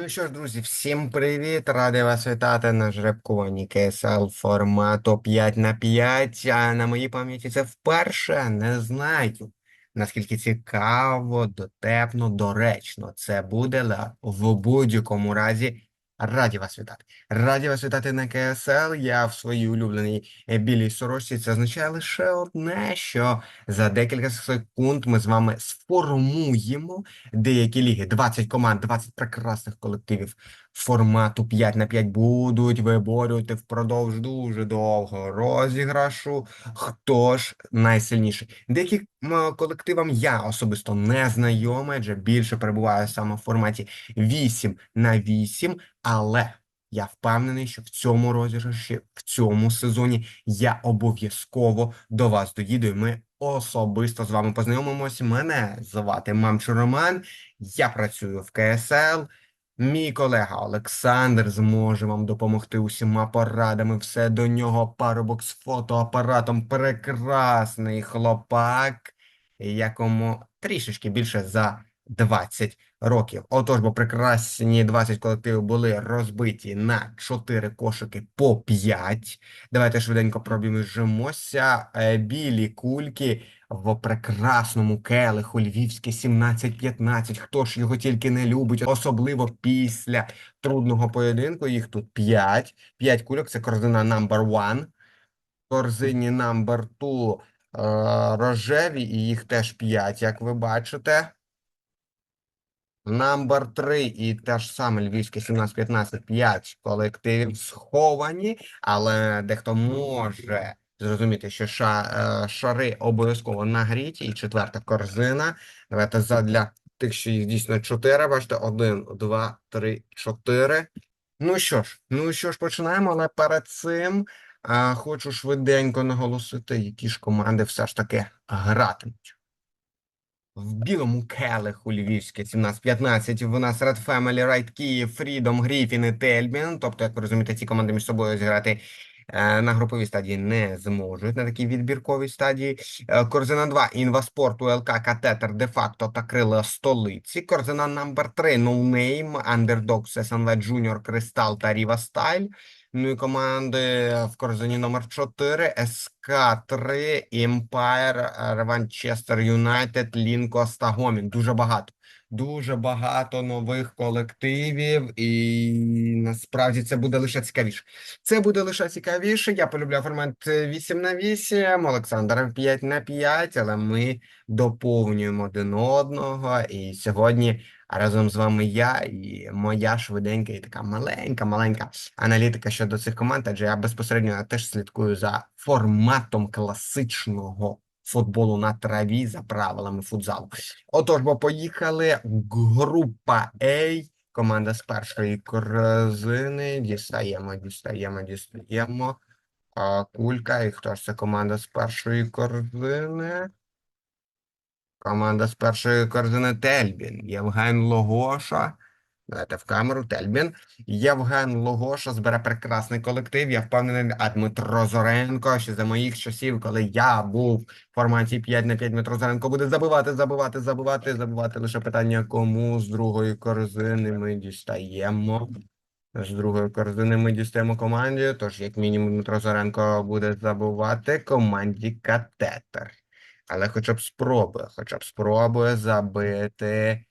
Ну що ж, друзі, всім привіт! Радий вас вітати на жеребкуванні КСЛ формату 5 на 5. А на моїй пам'яті це вперше не знаю, наскільки цікаво, дотепно, доречно це буде, але в будь-якому разі раді вас вітати. Раді вас вітати на КСЛ. Я в своїй улюбленій е, білій сорочці. Це означає лише одне, що за декілька секунд ми з вами сформуємо деякі ліги. 20 команд, 20 прекрасних колективів формату 5 на 5 будуть виборювати впродовж дуже довго розіграшу. Хто ж найсильніший? Деяким м, колективам я особисто не знайомий, адже більше перебуваю саме в форматі 8 на 8, але я впевнений, що в цьому розіграші, в цьому сезоні я обов'язково до вас доїду, і ми особисто з вами познайомимось. Мене звати Мамчу Роман, я працюю в КСЛ. Мій колега Олександр зможе вам допомогти усіма порадами. Все до нього парубок з фотоапаратом. Прекрасний хлопак, якому трішечки більше за 20 років. Отож, бо прекрасні 20 колективів були розбиті на 4 кошики по 5. Давайте швиденько пробіжимося. Е, Білі кульки в прекрасному келиху Львівське 17-15. Хто ж його тільки не любить, особливо після трудного поєдинку. Їх тут 5. 5 кульок це корзина number one. Корзині number two е, рожеві, і їх теж 5, як ви бачите. Number 3 і те ж саме Львівське 17-15, 5 колективів сховані, але дехто може зрозуміти, що ша, е, шари обов'язково нагріті. І четверта корзина. Давайте задля тих, що їх дійсно 4. Бачите, 1, 2, 3, 4. Ну що ж, ну що ж, починаємо, але перед цим а, хочу швиденько наголосити, які ж команди все ж таки гратимуть. В білому келиху львівське 17-15 в нас Red Family, Right Kyiv, Freedom, Griffin і Тельбін. Тобто, як ви розумієте, ці команди між собою зіграти е, на груповій стадії не зможуть на такій відбірковій стадії. Е, Корзина 2, Інваспорт, УЛК, Катетер, де-факто та крила столиці. Корзина номер 3, No Name, Underdogs, СНВ Junior, Кристал та Ріва Стайль. Ну і команди в корзині номер 4, СК-3, Empire, Реванчестер Юнайтед, Лінкос та Гомін. Дуже багато. Дуже багато нових колективів, і насправді це буде лише цікавіше. Це буде лише цікавіше. Я полюбляю формат 8 на 8, Олександр 5 на 5, але ми доповнюємо один одного. І сьогодні разом з вами я і моя швиденька і така маленька, маленька аналітика щодо цих команд, адже я безпосередньо теж слідкую за форматом класичного футболу на траві за правилами футзалу. Отож, бо поїхали. Група А. Команда з першої корзини. Дістаємо, дістаємо, дістаємо. А, Кулька. І хто ж це команда з першої корзини? Команда з першої корзини Тельбін. Євген Логоша. Давайте в камеру Тельбін. Євген Логоша збере прекрасний колектив. Я впевнений, а Дмитро Зоренко, ще за моїх часів, коли я був в форматі 5 на 5, Дмитро Зоренко буде забивати, забивати, забивати, забивати. Лише питання, кому з другої корзини ми дістаємо. З другої корзини ми дістаємо команді. Тож, як мінімум, Дмитро Зоренко буде забивати команді Катетер. Але хоча б спробує, хоча б спробує забити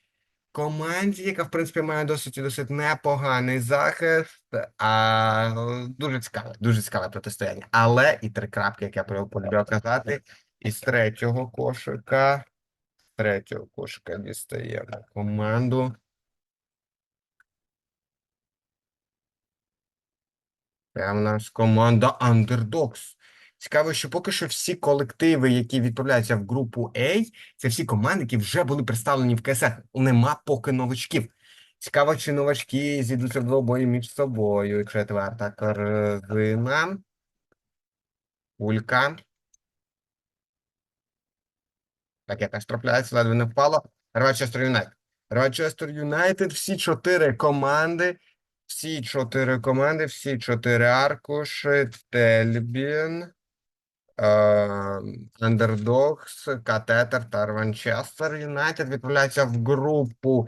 команді, яка, в принципі, має досить і досить непоганий захист, а дуже цікаве, дуже цікаве протистояння. Але і три крапки, як я полюбив казати, із третього кошика, з третього кошика дістаємо команду. Це в нас команда Underdogs. Цікаво, що поки що всі колективи, які відправляються в групу А, це всі команди, які вже були представлені в КСФ. Нема поки новачків. Цікаво, чи новачки зійдуться в двобої між собою. Четверта корзина. Улька. Так, я теж трапляється, ледве не впало. Рочестер Юнайтед. Рочестер Юнайтед, всі чотири команди. Всі чотири команди, всі чотири аркуші, Тельбін, Андердогс, Катетер та Рванчестер Юнайтед відправляються в групу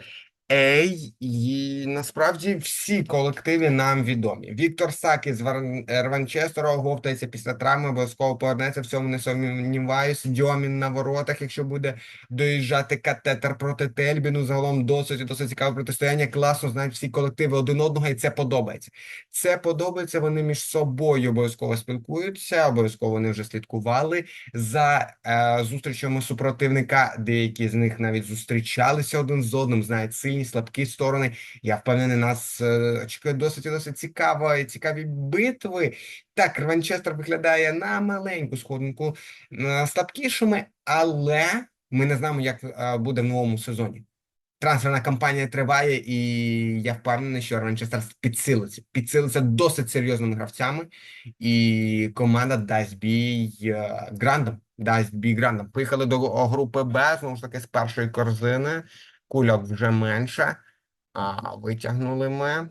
Ей, і насправді всі колективи нам відомі. Віктор Сакі з Вар- Рванчестера оговтається після травми, обов'язково повернеться в цьому не сумніваюсь. Дьомін на воротах, якщо буде доїжджати катетер проти Тельбіну. Загалом досить досить цікаве протистояння. Класно знають всі колективи один одного, і це подобається. Це подобається. Вони між собою обов'язково спілкуються. Обов'язково вони вже слідкували за е, зустрічами супротивника. Деякі з них навіть зустрічалися один з одним, знають сильні, слабкі сторони. Я впевнений, нас е, чекають досить досить цікаво, і цікаві битви. Так, Рванчестер виглядає на маленьку сходинку слабкішими, але ми не знаємо, як е, буде в новому сезоні. Трансферна кампанія триває, і я впевнений, що Ранчестер підсилиться. Підсилиться досить серйозними гравцями, і команда дасть бій е, грандам. Дасть бій грандам. Поїхали до групи Б, знову ж таки, з першої корзини. Кульок вже менше. А витягнули ми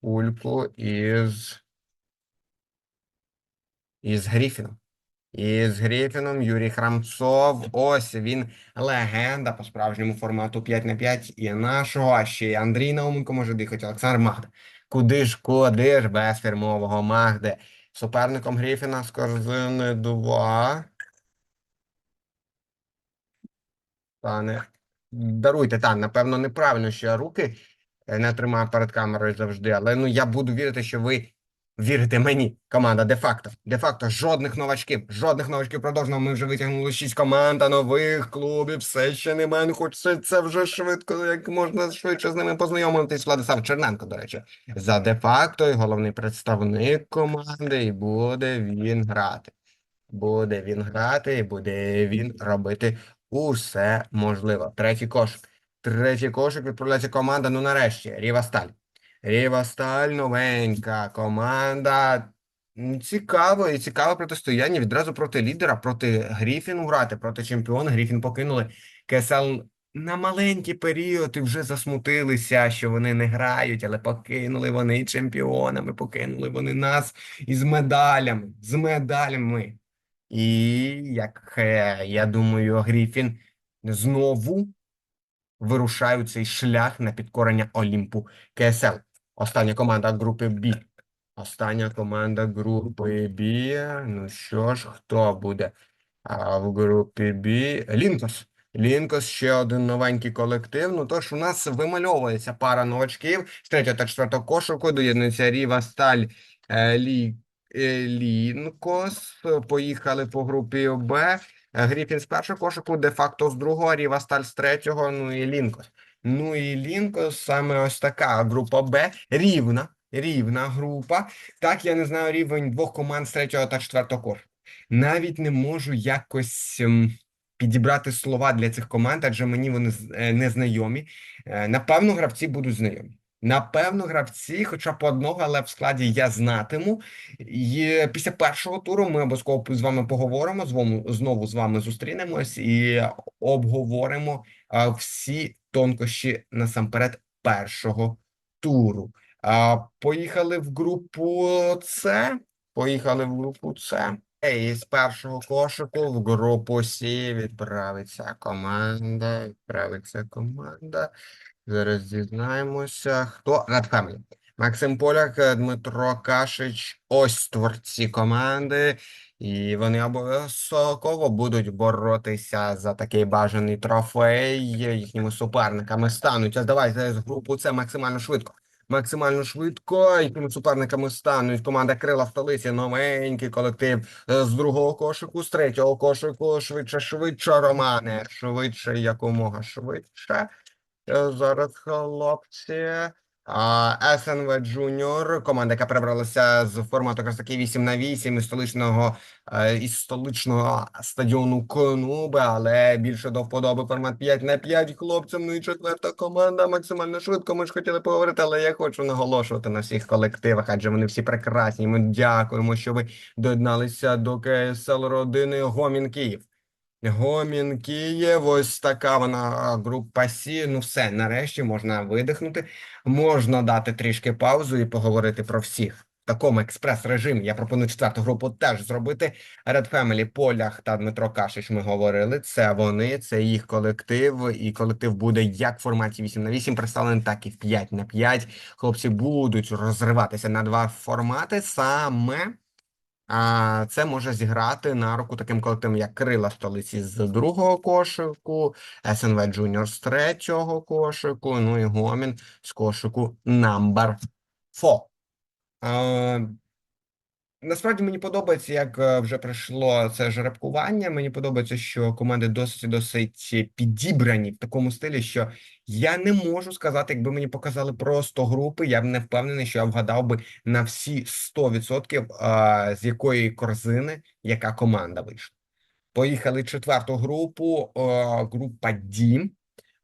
кульку із, із Гріфіном. І з Грифіном Юрій Храмцов. Ось він легенда по справжньому формату 5 на 5 і нашого, а ще й Андрій Науменко може дихати, Олександр Магда. Куди ж, куди ж без фірмового Магди? Суперником Грифіна з корзини 2. Пане, даруйте, та, напевно, неправильно, що я руки е, не тримаю перед камерою завжди, але ну я буду вірити, що ви вірите мені. Команда де-факто. Де-факто жодних новачків, жодних новачків продовжено. Ми вже витягнули шість команд, а нових клубів все ще немає. Ну, Хочеться вже швидко, як можна швидше з ними познайомитись. Владислав Черненко, до речі, за де-факто і головний представник команди, і буде він грати. Буде він грати, і буде він робити усе можливе. Третій кошик. Третій кошик відправляється команда. Ну нарешті, Ріва Сталь. Ріва Сталь, новенька команда. Цікаво і цікаве протистояння відразу проти лідера, проти Гріфіну грати, проти чемпіона. Гріфін покинули КСЛ на маленький період і вже засмутилися, що вони не грають, але покинули вони чемпіонами, покинули вони нас із медалями, з медалями. І як е, я думаю, Гріфін знову вирушає у цей шлях на підкорення Олімпу КСЛ. Остання команда групи Б. Остання команда групи Б. Ну що ж, хто буде а, в групі Б? Лінкос. Лінкос ще один новенький колектив. Ну тож у нас вимальовується пара новачків. З третього та четвертого кошику доєднується Ріва Сталь е, Лі, Лінкос. Поїхали по групі Б. Гріфін з першого кошику, де-факто з другого, Ріва з третього, ну і Лінкос. Ну і Лінкос саме ось така група Б. Рівна, рівна група. Так, я не знаю рівень двох команд з третього та четвертого кошику. Навіть не можу якось ем, підібрати слова для цих команд, адже мені вони е, не знайомі. Е, Напевно, гравці будуть знайомі. Напевно, гравці, хоча б одного, але в складі я знатиму. І після першого туру ми обов'язково з вами поговоримо. Знову з вами зустрінемось і обговоримо всі тонкощі насамперед першого туру. Поїхали в групу С. Поїхали в групу С. І з першого кошику в групу С відправиться команда. Відправиться команда. Зараз дізнаємося, хто Family. Максим Поляк, е, Дмитро Кашич, ось творці команди, і вони обов'язково будуть боротися за такий бажаний трофей. Їхніми суперниками стануть. А давайте з групу це максимально швидко. Максимально швидко їхніми суперниками стануть команда Крила столиці, новенький колектив е, з другого кошику, з третього кошику, швидше, швидше, Романе, швидше, якомога швидше. Е, Зараз хлопці. СНВ Джуніор, команда, яка перебралася з формату якраз таки 8 на 8 із столичного е, із столичного стадіону Конуби, але більше до вподоби формат 5 на 5 хлопцям. Ну і четверта команда максимально швидко. Ми ж хотіли поговорити, але я хочу наголошувати на всіх колективах, адже вони всі прекрасні. Ми дякуємо, що ви доєдналися до КСЛ родини Гомін Київ. Гомін Київ, ось така вона група Сі. Ну все, нарешті можна видихнути, можна дати трішки паузу і поговорити про всіх. такому експрес-режимі. Я пропоную четверту групу теж зробити. Red Family, Полях та Дмитро Кашич. Ми говорили. Це вони, це їх колектив, і колектив буде як в форматі 8 на 8 представлений, так і в 5 на 5. Хлопці будуть розриватися на два формати. Саме а, це може зіграти на руку таким колективом, як Крила столиці з другого кошику, СНВ Джуніор з третього кошику, ну і Гомін з кошику number 4. Е, Насправді мені подобається, як е, вже пройшло це жеребкування. Мені подобається, що команди досить досить підібрані в такому стилі, що я не можу сказати, якби мені показали просто групи. Я б не впевнений, що я вгадав би на всі 100% а, з якої корзини яка команда вийшла. Поїхали четверту групу, е, група Дім,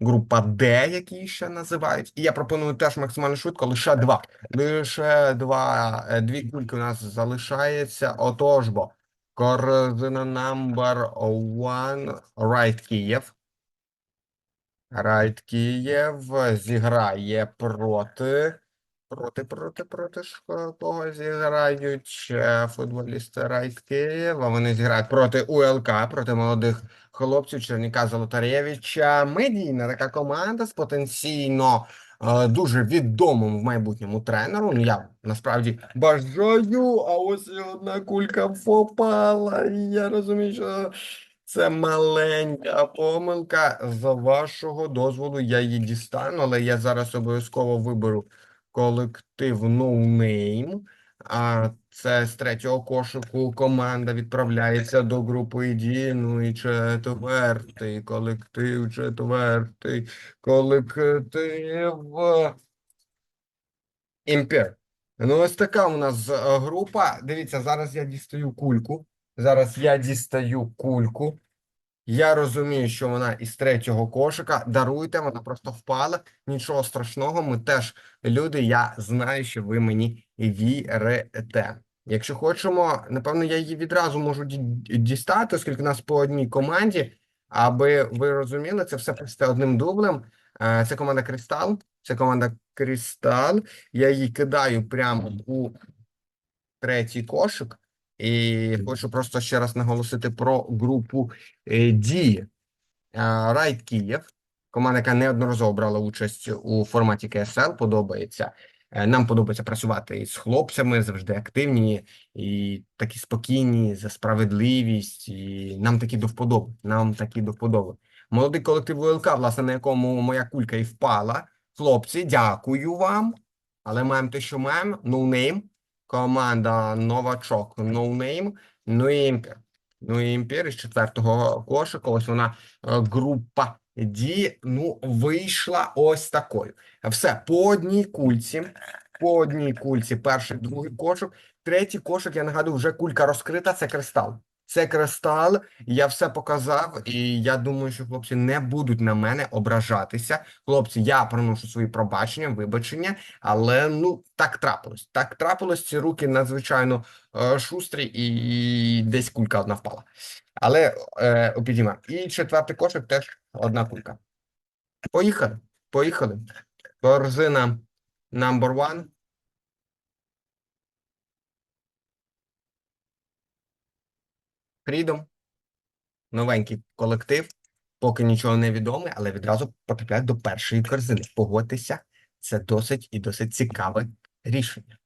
група Д, які ще називають. І я пропоную теж максимально швидко, лише два. Лише два, е, дві кульки у нас залишається. Отож бо. Корзина number one, Right Київ. Райт Київ зіграє проти. Проти, проти, проти кого зіграють футболісти Райт Києва. Вони зіграють проти УЛК, проти молодих хлопців Черніка Золотарєвича. Медійна така команда з потенційно е, дуже відомим в майбутньому тренером. Ну, Я насправді бажаю, а ось одна кулька попала. І я розумію, що це маленька помилка. За вашого дозволу я її дістану, але я зараз обов'язково виберу колектив No це з третього кошику команда відправляється до групи D. Ну і четвертий колектив, четвертий колектив Імпер. Ну, ось така у нас е, група. Дивіться, зараз я дістаю кульку. Зараз я дістаю кульку. Я розумію, що вона із третього кошика. Даруйте, вона просто впала. Нічого страшного. Ми теж люди. Я знаю, що ви мені вірите. Якщо хочемо, напевно, я її відразу можу дістати, оскільки нас по одній команді. Аби ви розуміли, це все просто одним дублем. Е, Це команда Кристал. Це команда Кристал. Я її кидаю прямо у третій кошик. І хочу просто ще раз наголосити про групу е, дії. Райт Київ, команда, яка неодноразово брала участь у форматі КСЛ, подобається. Е, Нам подобається працювати із хлопцями, завжди активні і такі спокійні за справедливість. І нам такі до вподоби. Нам такі до вподоби. Молодий колектив УЛК, власне, на якому моя кулька і впала. Хлопці, дякую вам. Але маємо те, що маємо. No name. Команда Новачок No Name. Ну і імпір. Ну і імпір із четвертого кошика. Ось вона е, група D. Ну, вийшла ось такою. Все по одній кульці. По одній кульці. Перший, другий кошик. Третій кошик, я нагадую, вже кулька розкрита. Це кристал. Це кристал. Я все показав, і я думаю, що хлопці не будуть на мене ображатися. Хлопці, я приношу свої пробачення, вибачення, але ну так трапилось. Так трапилось. Ці руки надзвичайно е, шустрі, і десь кулька одна впала. Але е, обійдімо. І четвертий кошик теж одна кулька. Поїхали. Поїхали. Корзина number one. Freedom. Новенький колектив. Поки нічого не відоме, але відразу потрапляють до першої корзини. Погодьтеся, це досить і досить цікаве рішення.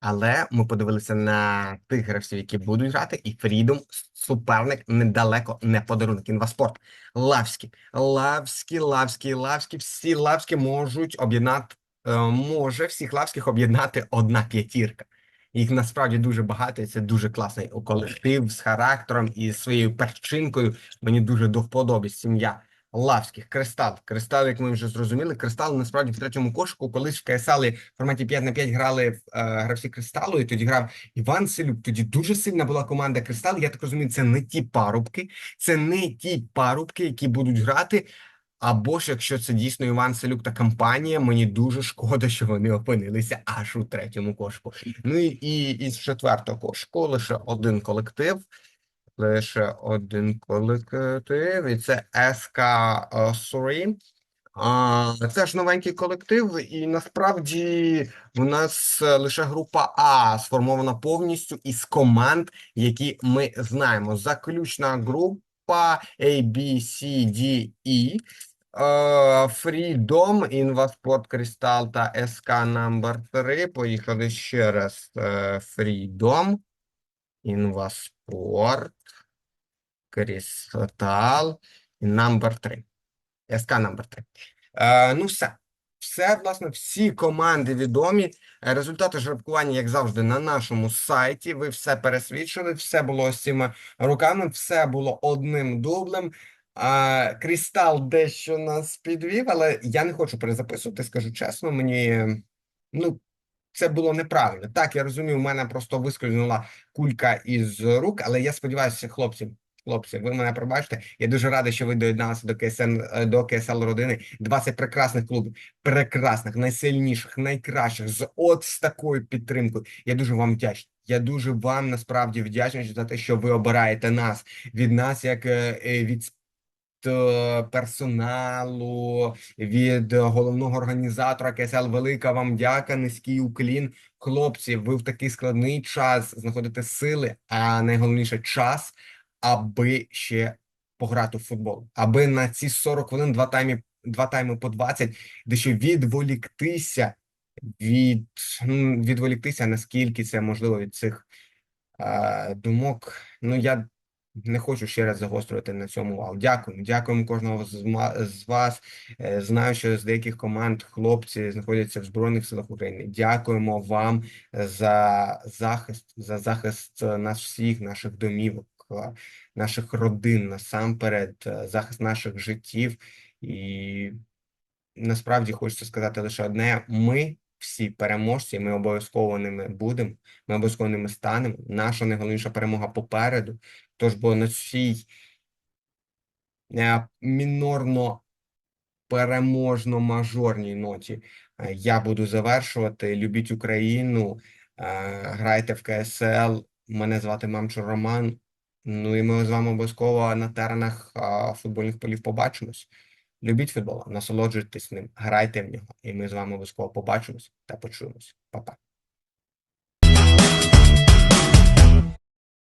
Але ми подивилися на тих гравців, які будуть грати, і Фрідом суперник недалеко не подарунок. Інваспорт. Лавські, Лавські, Лавські, Лавські. Всі Лавські можуть об'єднати, е, може всіх Лавських об'єднати одна п'ятірка. Їх насправді дуже багато, і це дуже класний колектив з характером і своєю перчинкою. Мені дуже до вподоби сім'я Лавських. Кристал. Кристал, як ми вже зрозуміли, кристал насправді в третьому кошику, колись в КСЛ в форматі 5 на 5 грали е, гравці кристалу, і тоді грав Іван Селюк. Тоді дуже сильна була команда Кристал. Я так розумію, це не ті парубки, це не ті парубки, які будуть грати. Або ж якщо це дійсно Іван Селюк та компанія, мені дуже шкода, що вони опинилися аж у третьому кошику. Ну і, із четвертого кошику лише один колектив. Лише один колектив, і це СК Сурі. А, це ж новенький колектив, і насправді в нас е, лише група А сформована повністю із команд, які ми знаємо. Заключна група A, B, C, D, E. Е, Freedom, Інваспорт, Кристал та СК номер 3. Поїхали ще раз. Е, Freedom, Інваспорт, Кристал і номер 3. СК номер 3. Е, ну, все. Все, власне, всі команди відомі. Результати жеребкування, як завжди, на нашому сайті. Ви все пересвідчили, все було ось цими руками, все було одним дублем. Крістал дещо нас підвів, але я не хочу перезаписувати, скажу чесно. Мені ну, це було неправильно. Так, я розумію, у мене просто вискользнула кулька із рук, але я сподіваюся, хлопці. Хлопці, ви мене пробачите. Я дуже радий, що ви доєдналися до КСН до КСЛ родини. 20 прекрасних клубів, прекрасних, найсильніших, найкращих, з от з такою підтримкою. Я дуже вам вдячний. Я дуже вам насправді вдячний за те, що ви обираєте нас від нас, як е, е, від персоналу, від головного організатора КСЛ. Велика вам дяка, низький уклін. Хлопці, ви в такий складний час знаходите сили, а найголовніше час, аби ще пограти в футбол, аби на ці 40 хвилин, два тайми, два тайми по 20, дещо відволіктися від м, відволіктися, наскільки це можливо від цих е, думок. Ну я не хочу ще раз загострювати на цьому увагу. Дякуємо, дякуємо кожного з, вас. Е, Знаю, що з деяких команд хлопці знаходяться в Збройних силах України. Дякуємо вам за захист, за захист нас всіх, наших домівок, е, наших родин, насамперед, е, захист наших життів. І насправді хочеться сказати лише одне: ми всі переможці, ми обов'язково ними будемо, ми обов'язково ними станемо. Наша найголовніша перемога попереду. Тож, бо на цій е, мінорно переможно-мажорній ноті е, я буду завершувати. Любіть Україну, е, грайте в КСЛ. Мене звати Мамчур Роман. Ну і ми з вами обов'язково на теренах футбольних полів побачимось. Любіть футбол, насолоджуйтесь ним, грайте в нього, і ми з вами обов'язково побачимось та почуємось. Па-па.